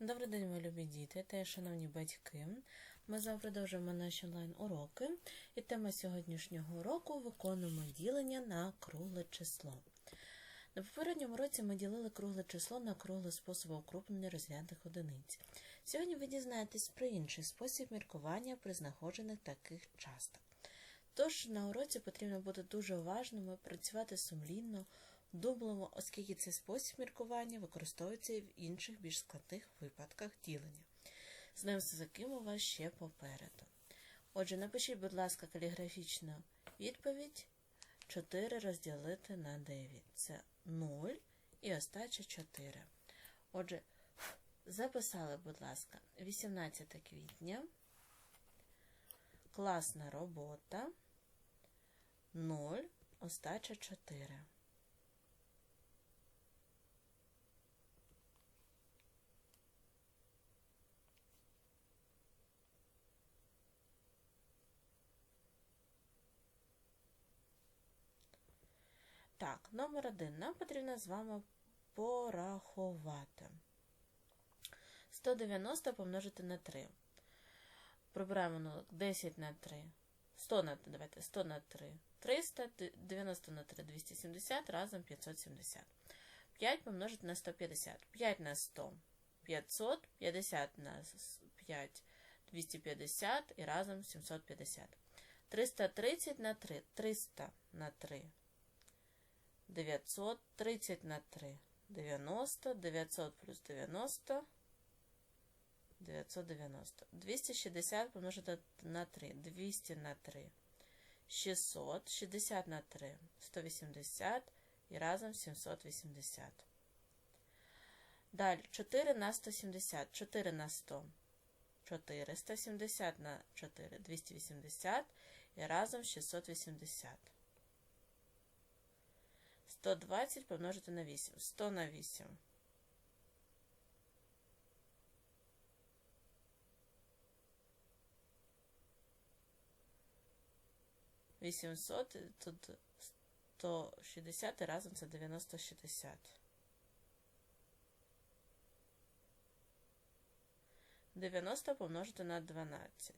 Добрий день, мої любі діти та шановні батьки. Ми з вами продовжуємо наші онлайн-уроки, і тема сьогоднішнього уроку виконуємо ділення на кругле число. На попередньому році ми ділили кругле число на кругле способи укрупнення розрядних одиниць. Сьогодні ви дізнаєтесь про інший спосіб міркування при знаходжених таких часток. Тож на уроці потрібно бути дуже уважними, працювати сумлінно, Думаємо, оскільки цей спосіб міркування використовується і в інших більш складних випадках ділення. З ним у вас ще попереду. Отже, напишіть, будь ласка, каліграфічну відповідь 4 розділити на 9. Це 0 і остача 4. Отже, записали, будь ласка, 18 квітня. Класна робота. 0, остача 4. Так, номер один. Нам потрібно з вами порахувати. 190 помножити на 3. Прибираємо нулик 10 на 3. 100 на давайте 100 на 3. 300, 90 на 3, 270, разом 570. 5 помножити на 150. 5 на 100, 500, 50 на 5, 250 і разом 750. 330 на 3, 300 на 3. 930 на 3. 90, 900 плюс 90, 990. 260 помножити на 3, 200 на 3. 600, 60 на 3, 180 і разом 780. Далі 4 на 170, 4 на 100, 470 на 4, 280 і разом 680. 120 помножити на 8. 100 на 8. Вісімсот, тут 160 і разом це 90-60. Дев'яносто помножити на 12.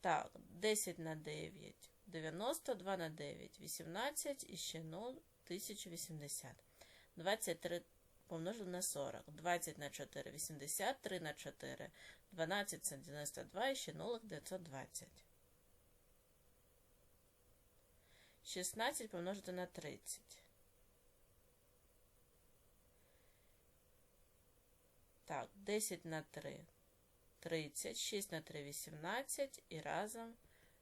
Так, 10 на 9. 90, 2 на 9, 18 і ще 0, 1080. 23 помножили на 40. 20 на 4 80, 3 на 4 12 це 92 і ще 0 920. 16 помножити на 30. Так, 10 на 3 30, 6 на 3 18 і разом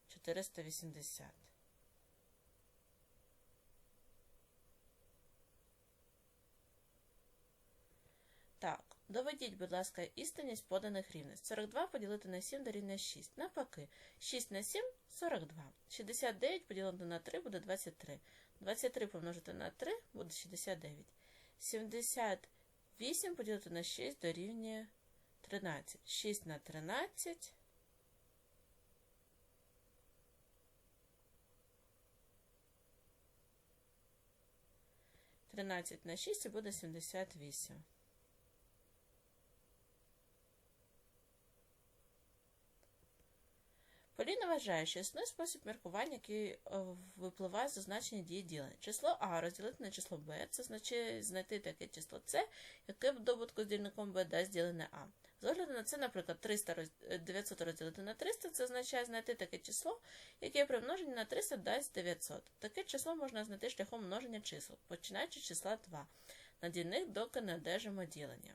480. Так, доведіть, будь ласка, істинність поданих рівностей. 42 поділити на 7 дорівнює 6. Навпаки, 6 на 7 42. 69 поділити на 3 буде 23. 23 помножити на 3 буде 69. 78 поділити на 6 дорівнює 13. 6 на 13. Тринадцять на шість буде сімдесят вісім. Поліна вважає, що існує спосіб міркування, який е, випливає з означення дії ділення. Число А розділити на число Б, це означає знайти таке число С, яке в добутку з дільником Б дасть ділене А. З огляду на це, наприклад, 300 роз... 900 розділити на 300, це означає знайти таке число, яке при множенні на 300 дасть 900. Таке число можна знайти шляхом множення чисел, починаючи з числа 2. На дільник, доки не одержимо ділення.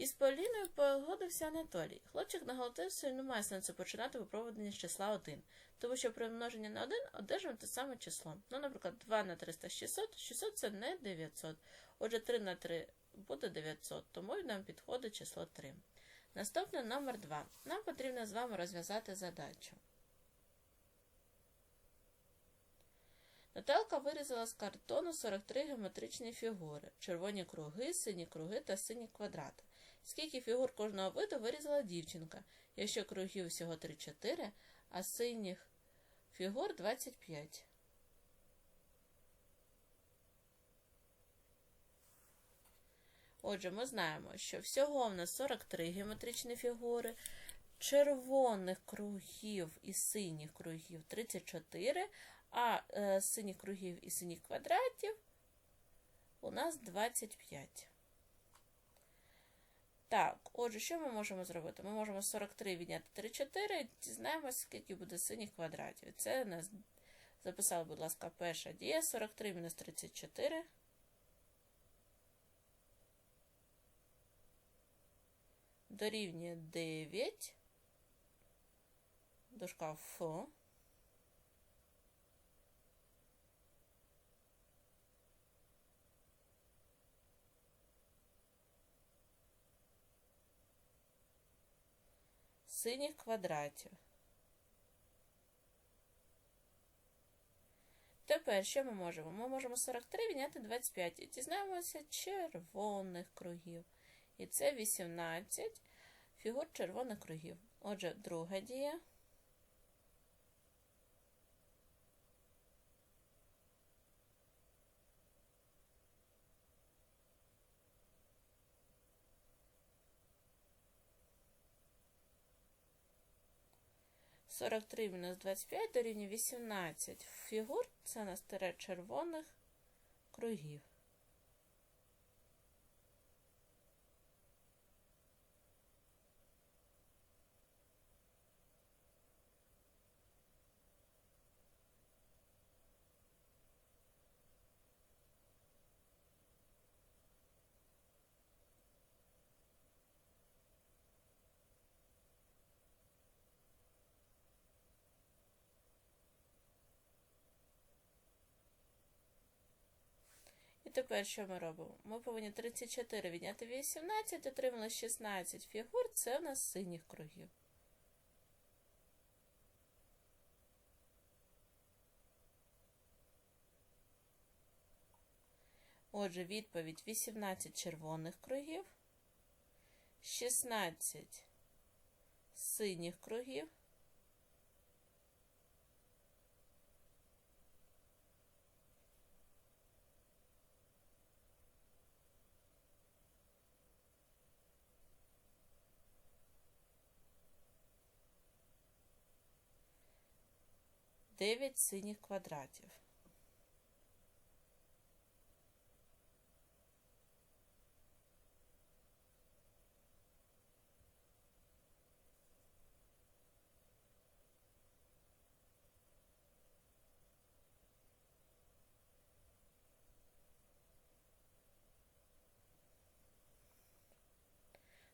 Із Поліною погодився Анатолій. Хлопчик наголосив, що немає сенсу починати випробування з числа 1, тому що при множенні на 1 одержимо те саме число. Ну, наприклад, 2 на 300 600, 600 це не 900. Отже, 3 на 3 буде 900, тому й нам підходить число 3. Наступний номер 2. Нам потрібно з вами розв'язати задачу. Наталка вирізала з картону 43 геометричні фігури, червоні круги, сині круги та сині квадрати. Скільки фігур кожного виду вирізала дівчинка, якщо кругів всього 3-4, а синіх фігур 25. Отже, ми знаємо, що всього в нас 43 геометричні фігури, червоних кругів і синіх кругів 34, а е, синіх кругів і синіх квадратів у нас 25. Так, отже, що ми можемо зробити? Ми можемо 43 відняти 34 і дізнаємося, скільки буде синіх квадратів. Це нас записали, будь ласка, перша дія 43 мінус 34. Дорівнює 9. Дужка Ф. Синіх квадратів. Тепер що ми можемо? Ми можемо 43 відняти 25 і дізнаємося червоних кругів. І це 18 фігур червоних кругів. Отже, друга дія. Сорок три мінус 25 дорівнює 18 фігур. Це на тире червоних кругів. І тепер що ми робимо? Ми повинні 34 відняти 18, отримали 16 фігур, це у нас синіх кругів. Отже, відповідь 18 червоних кругів, 16 синіх кругів. Дев'ять синіх квадратів.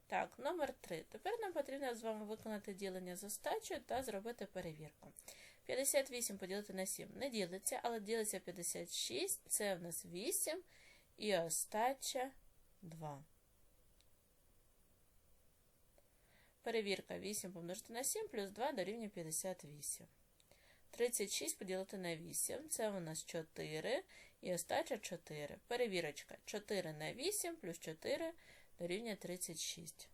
Так, номер 3. Тепер нам потрібно з вами виконати ділення з остачею та зробити перевірку. 58 поділити на 7 не ділиться, але ділиться 56, це в нас 8 і остача 2. Перевірка 8 помножити на 7 плюс 2 дорівнює 58. 36 поділити на 8, це у нас 4 і остача 4. Перевірочка 4 на 8 плюс 4 дорівнює 36.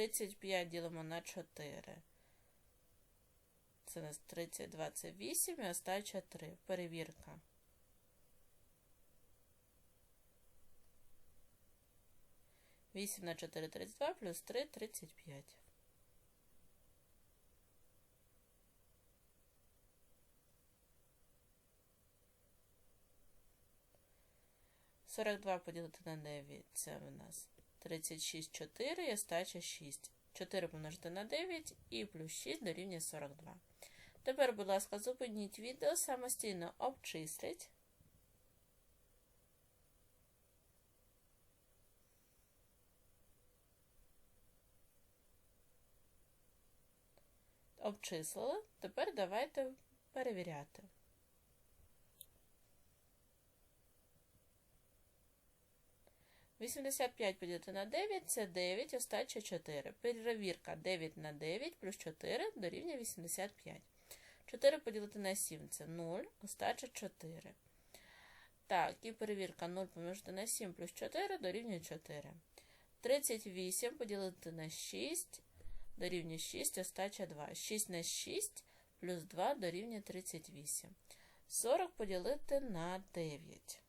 Тридцять п'ять ділимо на 4. Це у нас 30, 28 і остача 3. Перевірка. Вісім на 4 – 32, плюс 3 – 35. 42 поділити на 9 це у нас 36, 4 і остача 6. 4 помножити на 9 і плюс 6 дорівнює 42. Тепер, будь ласка, зупиніть відео, самостійно обчисліть. Обчислили. Тепер давайте перевіряти. 85 поділити на 9 це 9, остача 4. Перевірка 9 на 9 плюс 4 дорівнює 85. 4 поділити на 7 це 0, остача 4. Так, і перевірка 0 помножити на 7 плюс 4 дорівнює 4. 38 поділити на 6 дорівнює 6, остача 2. 6 на 6 плюс 2 дорівнює 38. 40 поділити на 9.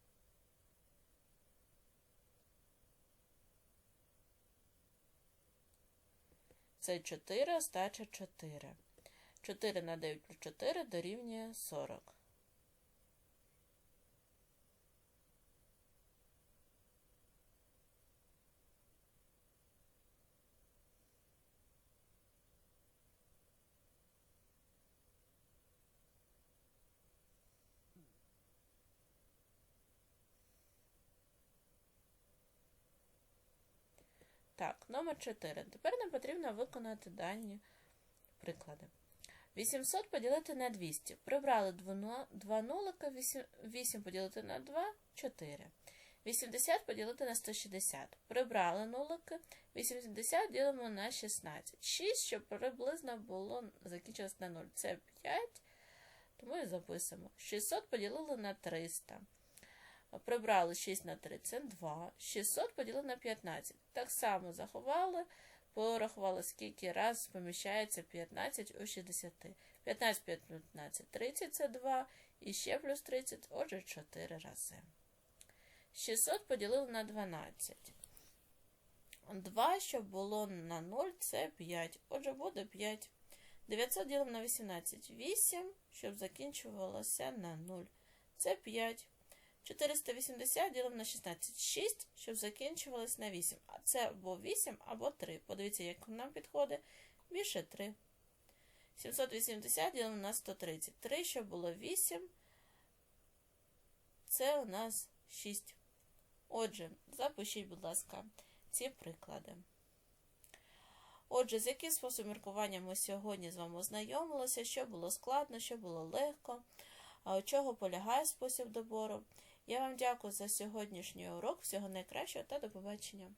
Це 4, остача 4. 4 на 9 плюс 4 дорівнює 40. Так, номер 4. Тепер нам потрібно виконати дані приклади. 800 поділити на 200. Прибрали 2 нулика, 8, 8 поділити на 2 4. 80 поділити на 160. Прибрали нулики, 80 ділимо на 16. 6, щоб приблизно було закінчилось на 0. Це 5, тому і записуємо. 600 поділили на 300. Прибрали 6 на 3, це 2. 600 поділили на 15. Так само заховали, порахували, скільки раз поміщається 15 у 60. 15 15 30 це 2. І ще плюс 30, отже, 4 рази. 600 поділили на 12. 2, щоб було на 0, це 5. Отже, буде 5. 900 ділимо на 18. 8, щоб закінчувалося на 0. Це 5. 480 ділимо на 16. 6, щоб закінчувалось на 8. А це або 8, або 3. Подивіться, як нам підходить. Більше 3. 780 ділимо на 130. 3, щоб було 8. Це у нас 6. Отже, запишіть, будь ласка, ці приклади. Отже, з яким способом міркування ми сьогодні з вами ознайомилися, що було складно, що було легко, у чого полягає спосіб добору. Я вам дякую за сьогоднішній урок. Всього найкращого та до побачення!